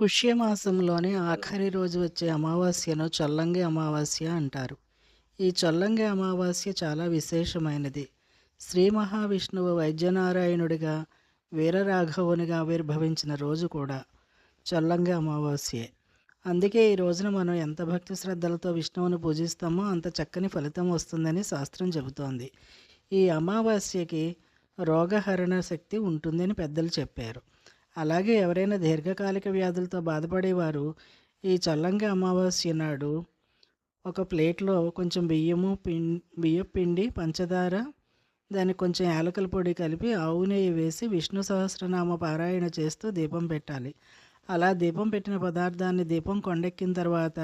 పుష్యమాసంలోని ఆఖరి రోజు వచ్చే అమావాస్యను చొల్లంగి అమావాస్య అంటారు. ఈ చొల్లంగి అమావాస్య చాలా విశేషమైనది. శ్రీ మహావిష్ణువు వైద్యనారాయణుడిగా వీరరాఘవునిగా ఆవిర్భవించిన రోజు కూడా చొల్లంగి అమావాస్యే. అందుకే ఈ రోజున మనం ఎంత భక్తి శ్రద్ధలతో విష్ణువుని పూజిస్తామో అంత చక్కని ఫలితం వస్తుందని శాస్త్రం చెబుతోంది. ఈ అమావాస్యకి రోగహరణ శక్తి ఉంటుందని పెద్దలు చెప్పారు. అలాగే ఎవరైనా దీర్ఘకాలిక వ్యాధులతో బాధపడేవారు ఈ చల్లంగి అమావాస్య నాడు ఒక ప్లేట్లో కొంచెం బియ్యము పిం బియ్యం పిండి పంచదార దానికి కొంచెం యాలకల పొడి కలిపి ఆవు నెయ్యి వేసి విష్ణు సహస్రనామ పారాయణ చేస్తూ దీపం పెట్టాలి. అలా దీపం పెట్టిన పదార్థాన్ని దీపం కొండెక్కిన తర్వాత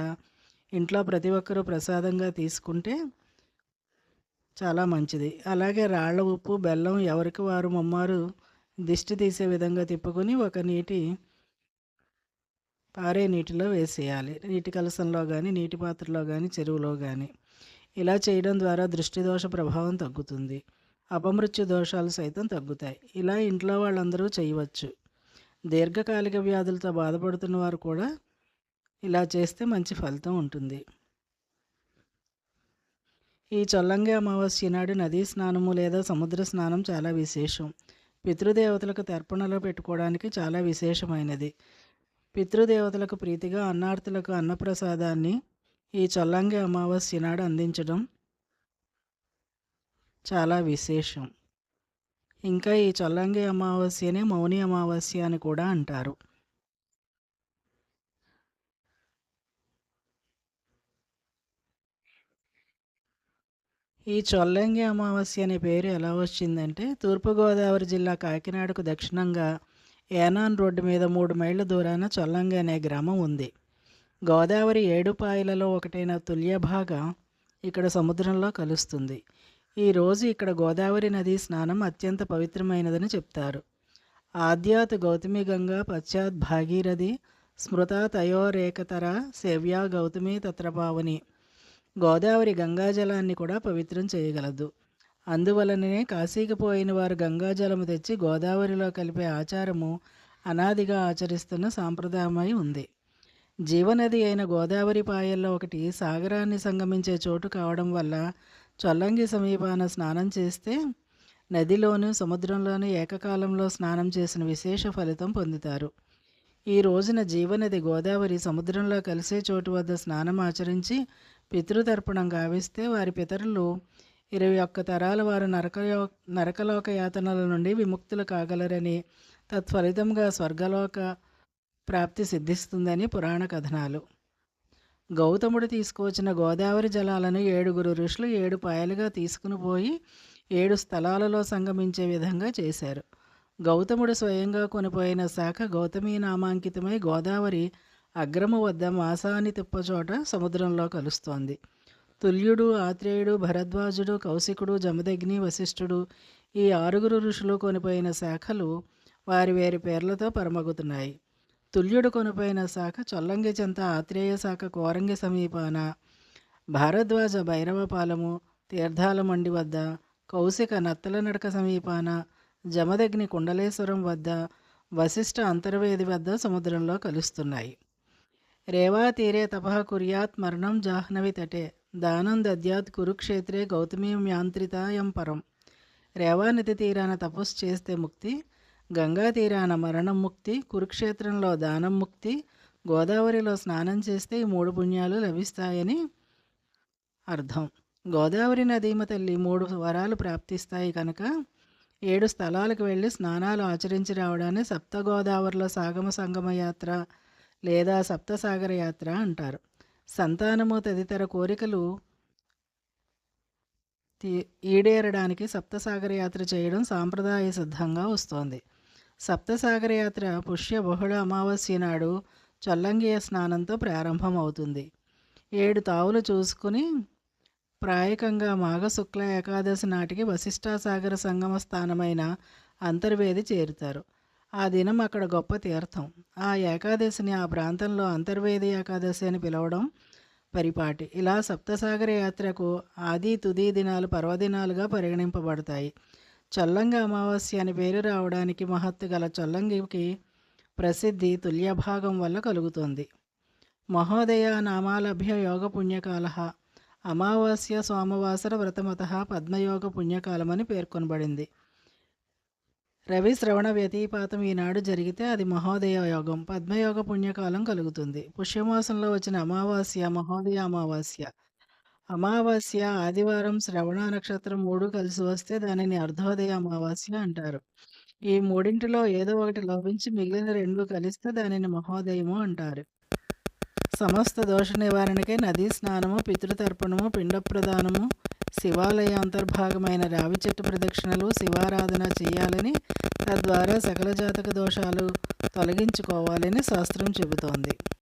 ఇంట్లో ప్రతి ఒక్కరూ ప్రసాదంగా తీసుకుంటే చాలా మంచిది. అలాగే రాళ్ళ ఉప్పు బెల్లం ఎవరికి వారు మమ్మారు దిష్టి తీసే విధంగా తిప్పుకొని ఒక నీటి పారే నీటిలో వేసేయాలి. నీటి కలసంలో కానీ నీటి పాత్రలో కానీ చెరువులో కానీ ఇలా చేయడం ద్వారా దృష్టి దోష ప్రభావం తగ్గుతుంది. అపమృత్యు దోషాలు సైతం తగ్గుతాయి. ఇలా ఇంట్లో వాళ్ళందరూ చేయవచ్చు. దీర్ఘకాలిక వ్యాధులతో బాధపడుతున్న వారు కూడా ఇలా చేస్తే మంచి ఫలితం ఉంటుంది. ఈ చొల్లంగి అమావాస్య నాడు నదీ స్నానము లేదా సముద్ర స్నానం చాలా విశేషం. పితృదేవతలకు తర్పణలో పెట్టుకోవడానికి చాలా విశేషమైనది. పితృదేవతలకు ప్రీతిగా అన్నార్థులకు అన్నప్రసాదాన్ని ఈ చొల్లంగి అమావాస్య నాడు అందించడం చాలా విశేషం. ఇంకా ఈ చొల్లంగి అమావాస్యనే మౌని అమావాస్య అని కూడా అంటారు. ఈ చొల్లంగి అమావాస్య అనే పేరు ఎలా వచ్చిందంటే తూర్పుగోదావరి జిల్లా కాకినాడకు దక్షిణంగా ఏనాన్ రోడ్డు మీద మూడు మైళ్ళ దూరాన చొల్లంగి అనే గ్రామం ఉంది. గోదావరి ఏడుపాయలలో ఒకటైన తుల్య భాగం ఇక్కడ సముద్రంలో కలుస్తుంది. ఈరోజు ఇక్కడ గోదావరి నది స్నానం అత్యంత పవిత్రమైనదని చెప్తారు. ఆద్యాత్ గౌతమి గంగా పశ్చాత్ భాగీరథి స్మృత తయోరేకతర సేవ్యా గౌతమి తత్రపావని గోదావరి గంగాజలాన్ని కూడా పవిత్రం చేయగలదు. అందువలననే కాశీకి పోయిన వారు గంగాజలము తెచ్చి గోదావరిలో కలిపే ఆచారము అనాదిగా ఆచరిస్తున్న సాంప్రదాయమై ఉంది. జీవనది అయిన గోదావరి పాయల్లో ఒకటి సాగరాన్ని సంగమించే చోటు కావడం వల్ల చొల్లంగి సమీపాన స్నానం చేస్తే నదిలోను సముద్రంలోను ఏకకాలంలో స్నానం చేసిన విశేష ఫలితం పొందుతారు. ఈ రోజున జీవనది గోదావరి సముద్రంలో కలిసే చోటు వద్ద స్నానం ఆచరించి పితృతర్పణం గావిస్తే వారి పితరులు ఇరవై ఒక్క తరాల వారు నరకయో నరకలోక యాతనల నుండి విముక్తులు కాగలరని తత్ఫలితంగా స్వర్గలోక ప్రాప్తి సిద్ధిస్తుందని పురాణ కథనాలు. గౌతముడు తీసుకువచ్చిన గోదావరి జలాలను ఏడుగురు ఋషులు ఏడు పాయలుగా తీసుకుని పోయి ఏడు స్థలాలలో సంగమించే విధంగా చేశారు. గౌతముడు స్వయంగా కొనిపోయిన శాఖ గౌతమీ నామాంకితమై గోదావరి అగ్రము వద్ద మాసాని తిప్పచోట సముద్రంలో కలుస్తోంది. తుల్యుడు ఆత్రేయుడు భరద్వాజుడు కౌశికుడు జమదగ్ని వశిష్ఠుడు ఈ ఆరుగురు ఋషులు కొనిపోయిన శాఖలు వారి వేరి పేర్లతో పరమగుతున్నాయి. తుల్యుడు కొనిపోయిన శాఖ చొల్లంగి చెంత ఆత్రేయ శాఖ కోరంగి సమీపాన భారద్వాజ భైరవపాలము తీర్థాల మండి వద్ద కౌశిక నత్తల నడక సమీపాన జమదగ్ని కుండలేశ్వరం వద్ద వశిష్ఠ అంతర్వేది వద్ద సముద్రంలో కలుస్తున్నాయి. రేవా తీరే తపః కుర్యాత్ మరణం జాహ్నవి తటే. దానం దద్యాత్ కురుక్షేత్రే గౌతమీం యాంత్రితాయం పరం. రేవా నది తీరాన తపస్సు చేస్తే ముక్తి గంగా తీరాన మరణం ముక్తి కురుక్షేత్రంలో దానం ముక్తి గోదావరిలో స్నానం చేస్తే ఈ మూడు పుణ్యాలు లభిస్తాయని అర్థం. గోదావరి నదీమ తల్లి మూడు వరాలు ప్రాప్తిస్తాయి కనుక ఏడు స్థలాలకు వెళ్ళి స్నానాలు ఆచరించి రావడాన్ని సప్త గోదావరిలో సాగమ సంగమ యాత్ర లేదా సప్తసాగర యాత్ర అంటారు. సంతానము తదితర కోరికలు ఈడేరడానికి సప్తసాగర యాత్ర చేయడం సాంప్రదాయ సిద్ధంగా వస్తోంది. సప్తసాగర యాత్ర పుష్య బహుళ అమావాస్య నాడు చొల్లంగియ స్నానంతో ప్రారంభమవుతుంది. ఏడు తావులు చూసుకుని ప్రాయకంగా మాఘశుక్ల ఏకాదశి నాటికి వశిష్టాసాగర సంగమ స్థానమైన అంతర్వేది చేరుతారు. ఆ దినం అక్కడ గొప్ప తీర్థం. ఆ ఏకాదశిని ఆ ప్రాంతంలో అంతర్వేది ఏకాదశి అని పిలవడం పరిపాటి. ఇలా సప్తసాగర యాత్రకు ఆది తుది దినాలు పర్వదినాలుగా పరిగణింపబడతాయి. చొల్లంగి అమావాస్య అని పేరు రావడానికి మహత్తు గల చొల్లంగికి ప్రసిద్ధి తుల్యభాగం వల్ల కలుగుతుంది. మహోదయ నామాలభ్య యోగ పుణ్యకాల. అమావాస్య సోమవాసర వ్రతమత పద్మయోగ పుణ్యకాలమని పేర్కొనబడింది. రవి శ్రవణ వ్యతిపాతం ఈనాడు జరిగితే అది మహోదయ యోగం పద్మయోగ పుణ్యకాలం కలుగుతుంది. పుష్యమాసంలో వచ్చిన అమావాస్య మహోదయ అమావాస్య. అమావాస్య ఆదివారం శ్రవణ నక్షత్రం మూడు కలిసి వస్తే దానిని అర్ధోదయ అమావాస్య అంటారు. ఈ మూడింటిలో ఏదో ఒకటి లోపించి మిగిలిన రెండు కలిస్తే దానిని మహోదయము అంటారు. సమస్త దోష నివారణకై నదీ స్నానము పితృతర్పణము పిండ ప్రదానము శివాలయ అంతర్భాగమైన రావి చెట్టు ప్రదక్షిణలు శివారాధన చేయాలని తద్వారా సకల జాతక దోషాలు తొలగించుకోవాలని శాస్త్రం చెబుతోంది.